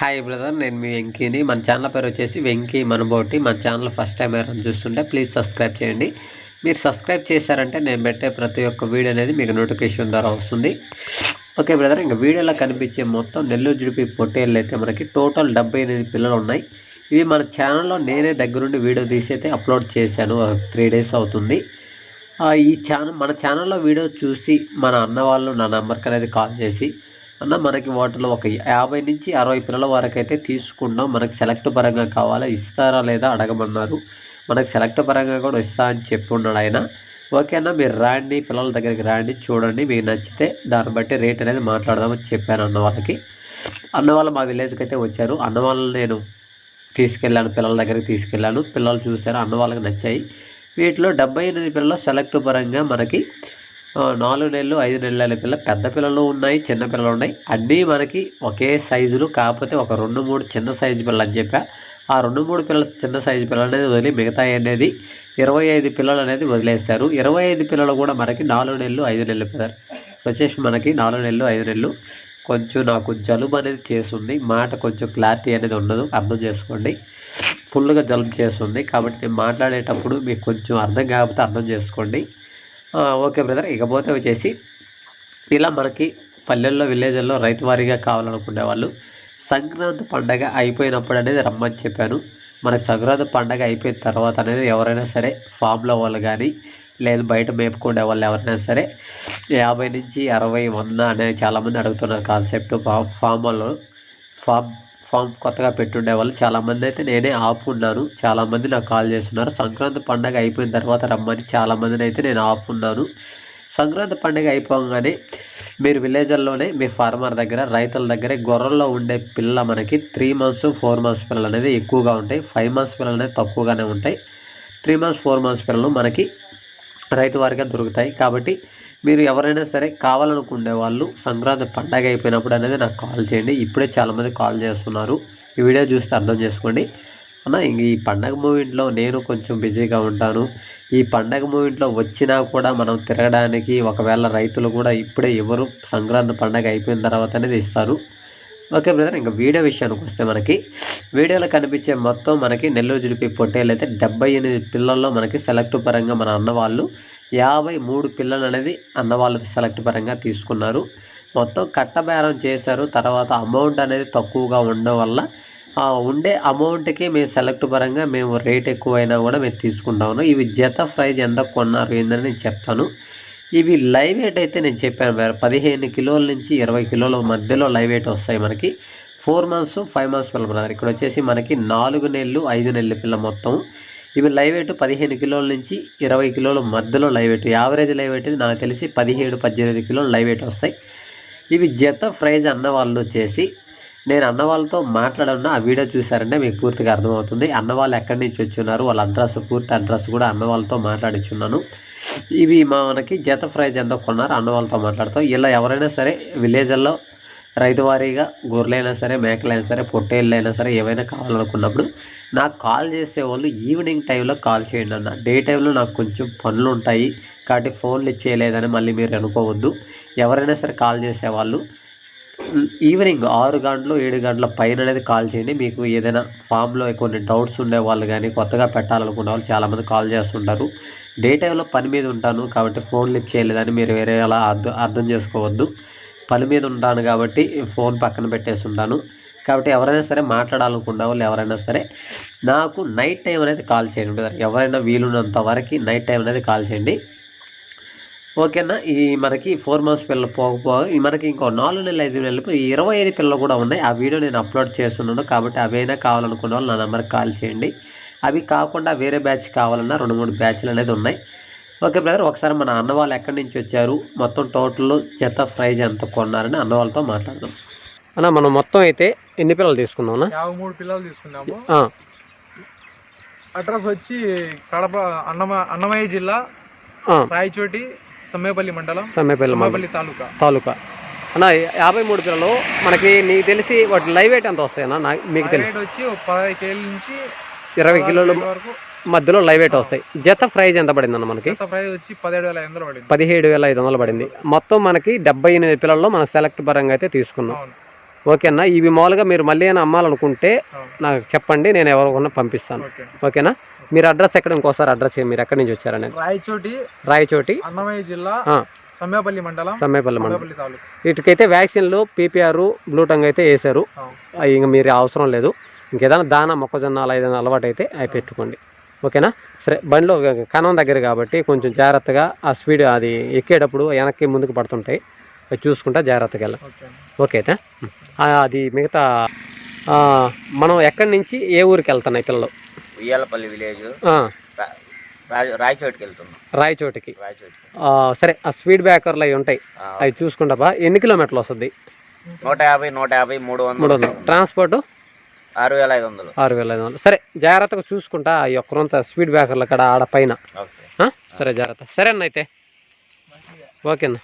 Hi brother నేను మీ వెంకీని. మన channel పేరు వచ్చేసి వెంకీ మనబోటి. మన ఛానల్ ఫస్ట్ టైం ఎవరైనా చూస్తుంటే ప్లీజ్ సబ్స్క్రైబ్ చేయండి. మీరు సబ్స్క్రైబ్ చేశారంటే నేను పెట్టే ప్రతి ఒక్క వీడియో అనేది మీకు నోటిఫికేషన్ ద్వారా వస్తుంది. ఓకే బ్రదర్ ఇంకా వీడియోలో కనిపించే మొత్తం నెల్లూరు జుడిపి పొట్టేళ్ళు అయితే మనకి టోటల్ డెబ్బై ఎనిమిది పిల్లలు ఉన్నాయి. ఇవి మన ఛానల్లో నేనే దగ్గరుండి వీడియో తీసి అయితే అప్లోడ్ చేశాను. త్రీ డేస్ అవుతుంది. ఈ ఛానల్ మన ఛానల్లో వీడియో చూసి మన అన్న వాళ్ళు నా నెంబర్కి అనేది కాల్ చేసి అన్న మనకి వాటిలో ఒక యాభై నుంచి అరవై పిల్లల వరకు అయితే తీసుకున్నాం. మనకు సెలెక్ట్ పరంగా కావాలా ఇస్తారా లేదా అడగమన్నారు. మనకు సెలెక్ట్ పరంగా కూడా ఇస్తా అని చెప్పి ఉన్నాడు ఆయన. ఓకే మీరు రాండి పిల్లల దగ్గరికి రాండి చూడండి మీకు నచ్చితే దాన్ని బట్టి రేట్ అనేది మాట్లాడదామని చెప్పాను అన్న వాళ్ళకి. అన్న వాళ్ళు మా విలేజ్కి అయితే వచ్చారు. అన్న వాళ్ళని నేను తీసుకెళ్ళాను పిల్లల దగ్గరికి తీసుకెళ్ళాను. పిల్లలు చూశారు అన్న వాళ్ళకి నచ్చాయి. వీటిలో డెబ్బై ఎనిమిది పిల్లలు సెలెక్ట్ పరంగా మనకి నాలుగు నెలలు ఐదు నెలల పిల్ల పెద్ద పిల్లలు ఉన్నాయి చిన్న పిల్లలు ఉన్నాయి. అన్నీ మనకి ఒకే సైజులు కాకపోతే ఒక రెండు మూడు చిన్న సైజు పిల్లలు అని చెప్పా. ఆ రెండు మూడు పిల్లలు చిన్న సైజు పిల్లలు అనేది వదిలి మిగతా అనేది ఇరవై ఐదు పిల్లలు అనేది వదిలేస్తారు. ఇరవై ఐదు పిల్లలు కూడా మనకి నాలుగు నెలలు ఐదు నెలలు పిల్లలు వచ్చేసి మనకి నాలుగు నెలలు ఐదు నెలలు. కొంచెం నాకు జలుబు అనేది చేస్తుంది. మాట కొంచెం క్లారిటీ అనేది ఉండదు. అర్థం చేసుకోండి. ఫుల్గా జలుబు చేస్తుంది. కాబట్టి నేను మాట్లాడేటప్పుడు మీకు కొంచెం అర్థం కాకపోతే అర్థం చేసుకోండి. ఓకే బ్రదర్ ఇకపోతే వచ్చేసి ఇలా మనకి పల్లెల్లో విలేజ్ల్లో రైతు వారీగా కావాలనుకునే వాళ్ళు సంక్రాంతి పండగ అయిపోయినప్పుడు అనేది రమ్మని చెప్పాను. మనకి సంక్రాంతి పండగ అయిపోయిన తర్వాత అనేది ఎవరైనా సరే ఫామ్లో వాళ్ళు కానీ లేదు బయట మేపుకునే వాళ్ళు ఎవరైనా సరే యాభై నుంచి అరవై వంద అనేది చాలామంది అడుగుతున్నారు కాన్సెప్ట్ ఫామ్ వాళ్ళు ఫామ్ ఫామ్ కొత్తగా పెట్టుండే వాళ్ళు. చాలామంది అయితే నేనే ఆపుకున్నాను చాలామంది నాకు కాల్ చేస్తున్నారు. సంక్రాంతి పండగ అయిపోయిన తర్వాత రమ్మని చాలామందిని అయితే నేను ఆపుకున్నాను సంక్రాంతి పండుగ అయిపోగానే మీరు విలేజ్ల్లోనే మీ ఫార్మర్ దగ్గర రైతుల దగ్గర గొర్రెల్లో ఉండే పిల్ల మనకి త్రీ మంత్స్ ఫోర్ మంత్స్ పిల్లలు అనేది ఎక్కువగా ఉంటాయి. ఫైవ్ మంత్స్ పిల్లలు అనేది తక్కువగానే ఉంటాయి. త్రీ మంత్స్ ఫోర్ మంత్స్ పిల్లలు మనకి రైతు వారిగా దొరుకుతాయి. కాబట్టి మీరు ఎవరైనా సరే కావాలనుకునే వాళ్ళు సంక్రాంతి పండగ అయిపోయినప్పుడు అనేది నాకు కాల్ చేయండి. ఇప్పుడే చాలామంది కాల్ చేస్తున్నారు. ఈ వీడియో చూస్తే అర్థం చేసుకోండి. అన్న ఇంక ఈ పండగ మూవీలో నేను కొంచెం బిజీగా ఉంటాను. ఈ పండగ మూవీలో వచ్చినా కూడా మనం తిరగడానికి ఒకవేళ రైతులు కూడా ఇప్పుడే ఎవరు సంక్రాంతి పండగ అయిపోయిన తర్వాత అనేది ఇస్తారు. ఓకే బ్రదర్ ఇంకా వీడియో విషయానికి వస్తే మనకి వీడియోలో కనిపించే మొత్తం మనకి నెల్లూరు జుడిపి పొట్టేలు అయితే డెబ్బై ఎనిమిది పిల్లల్లో మనకి సెలెక్ట్ పరంగా మన అన్నవాళ్ళు యాభై మూడు పిల్లలు అనేది అన్నవాళ్ళు సెలెక్ట్ పరంగా తీసుకున్నారు. మొత్తం కట్టబేరం చేశారు. తర్వాత అమౌంట్ అనేది తక్కువగా ఉండడం వల్ల ఉండే అమౌంట్కి మేము సెలెక్ట్ పరంగా మేము రేట్ ఎక్కువైనా కూడా మేము తీసుకుంటాము ఇవి జత ప్రైజ్ ఎంత కొన్నారు ఏందని నేను చెప్తాను. ఇవి లైవ్ వెయిట్ అయితే నేను చెప్పాను మేడం పదిహేను కిలోల నుంచి ఇరవై కిలోల మధ్యలో లైవ్ వెయిట్ వస్తాయి మనకి. ఫోర్ మంత్స్ ఫైవ్ మంత్స్ పిల్ల బ్రదర్. ఇక్కడ వచ్చేసి మనకి నాలుగు నెలలు ఐదు నెలల పిల్ల మొత్తం ఇవి లైవ్ వెయిట్ పదిహేను కిలోల నుంచి ఇరవై కిలోల మధ్యలో live weight average live weight నాకు తెలిసి పదిహేడు పద్దెనిమిది కిలోలు లైవ్ వెయిట్ వస్తాయి. ఇవి జత ప్రైజ్ అన్న వాళ్ళు వచ్చేసి నేను అన్న వాళ్ళతో మాట్లాడన్నా ఆ వీడియో చూసారంటే మీకు పూర్తిగా అర్థమవుతుంది. అన్న వాళ్ళు ఎక్కడి నుంచి వచ్చున్నారు? వాళ్ళ అడ్రస్ పూర్తి అడ్రస్ కూడా అన్న వాళ్ళతో మాట్లాడిచ్చున్నాను. ఇవి మనకి జత ప్రైజ్ ఎంతో కొన్నారు. అన్న వాళ్ళతో మాట్లాడుతాం. ఇలా ఎవరైనా సరే విలేజ్ల్లో రైతు వారీగా గొర్రెలైనా సరే మేకలైనా సరే పొట్టేళ్ళు అయినా సరే ఏవైనా కావాలనుకున్నప్పుడు నాకు కాల్ చేసే వాళ్ళు ఈవినింగ్ టైంలో కాల్ చేయండి అన్న. డే టైంలో నాకు కొంచెం పనులు ఉంటాయి కాబట్టి ఫోన్లు ఇచ్చేయలేదని మళ్ళీ మీరు అనుకోవద్దు. ఎవరైనా సరే కాల్ చేసేవాళ్ళు ఈవినింగ్ ఆరు గంటలు ఏడు గంటల పైన అనేది కాల్ చేయండి. మీకు ఏదైనా ఫామ్లో కొన్ని డౌట్స్ ఉండే వాళ్ళు కానీ కొత్తగా పెట్టాలనుకునే వాళ్ళు చాలామంది కాల్ చేస్తుంటారు. డే టైంలో పని మీద ఉంటాను కాబట్టి ఫోన్ లిఫ్ట్ చేయలేదని మీరు వేరే అలా అర్థం అర్థం చేసుకోవద్దు. పని మీద ఉంటాను కాబట్టి ఫోన్ పక్కన పెట్టేసి ఉంటాను కాబట్టి ఎవరైనా సరే మాట్లాడాలనుకున్న వాళ్ళు ఎవరైనా సరే నాకు నైట్ టైం అనేది కాల్ చేయండి. ఎవరైనా వీలున్నంత వరకు నైట్ టైం అనేది కాల్ చేయండి. ఓకేనా? ఈ మనకి ఫోర్ మంత్స్ పిల్లలు పోకపోగా ఈ మనకి ఇంకో నాలుగు నెలలు ఐదు నెలలు ఈ ఇరవై ఐదు పిల్లలు కూడా ఉన్నాయి. ఆ వీడియో నేను అప్లోడ్ చేస్తున్నాను కాబట్టి అవైనా కావాలనుకున్న వాళ్ళు నా నెంబర్కి కాల్ చేయండి. అవి కాకుండా వేరే బ్యాచ్ కావాలన్నా రెండు మూడు బ్యాచ్లు అనేది ఉన్నాయి. ఓకే బ్రదర్ ఒకసారి మన అన్న వాళ్ళు ఎక్కడి నుంచి వచ్చారు? మొత్తం టోటల్ జత ప్రైజ్ ఎంత కొన్నారని అన్న వాళ్ళతో మాట్లాడదాం. అన్న మనం మొత్తం అయితే ఎన్ని పిల్లలు తీసుకున్నాం యాభై మూడు పిల్లలు తీసుకున్నాము. అడ్రస్ వచ్చి కడప అన్నమ అన్నమయ్య జిల్లా రాయచోటి సమ్మేపల్లి మండలం సమ్మెపల్లి సమ్మేపల్లి తాలూకా. తాలూకా. అన్న యాభై మూడు పిల్లలు మనకి నీకు తెలిసి వాటి లైవ్ వెయిట్ ఎంత వస్తాయన్నా నాకు మీకు తెలుసు. వచ్చి పదహైదు కేజీల నుంచి ఇరవై కిలోల వరకు. మధ్యలో లైవ్ వెయిట్ వస్తాయి. జత ప్రైజ్ ఎంత పడింది అన్న మనకి పదిహేడు వేల ఐదు వందలు పడింది. మొత్తం మనకి డెబ్బై ఎనిమిది పిల్లల్లో మనం సెలెక్ట్ పరంగా అయితే తీసుకున్నాం. అవును. ఓకేనా ఇవి మామూలుగా మీరు మళ్ళీ అయినా అమ్మాలనుకుంటే నాకు చెప్పండి నేను ఎవరికన్నా పంపిస్తాను. ఓకే. ఓకేనా? మీరు అడ్రస్ ఎక్కడ ఇంకోసారి అడ్రస్ మీరు ఎక్కడి నుంచి వచ్చారని రాయచోటి రాయచోటి. అన్నమయ్య జిల్లా. సమ్మేపల్లి మండలం సమ్మేపల్లి మండలం. వీటికైతే వ్యాక్సిన్లు పీపీఆర్ బ్లూ టంగ్ అయితే వేశారు. అవి ఇంక మీరు అవసరం లేదు. ఇంకేదైనా దాన మొక్కజొన్న అలా ఏదైనా అలవాటు అయితే అవి పెట్టుకోండి ఓకేనా? సరే బండిలో కనం దగ్గర కాబట్టి కొంచెం జాగ్రత్తగా ఆ స్పీడ్ అది ఎక్కేటప్పుడు వెనక్కి ముందుకు పడుతుంటాయి. అవి చూసుకుంటా జాగ్రత్తగా. ఓకే అయితే. అది మిగతా మనం ఎక్కడి నుంచి ఏ ఊరికి వెళ్తున్నాయి పిల్లలు? ఉయ్యాలపల్లి విలేజ్ రాయచోటికి వెళ్తున్నాం. రాయచోటికి. రాయచోటికి. సరే ఆ స్పీడ్ బ్రేకర్లు అవి ఉంటాయి. అవి చూసుకుంటా బా. ఎన్ని కిలోమీటర్లు వస్తుంది? నూట యాభై నూట యాభై మూడు మూడు వందలు. వందలు ట్రాన్స్పోర్ట్? ఆరు వేల ఐదు వందలు. ఆరు వేల ఐదు వందలు. సరే జాగ్రత్తగా చూసుకుంటా ఈ ఒక్కరంతా స్పీడ్ బ్రేకర్లు అక్కడ ఆడ పైన? సరే జాగ్రత్త. సరే అన్న అయితే. ఓకేనా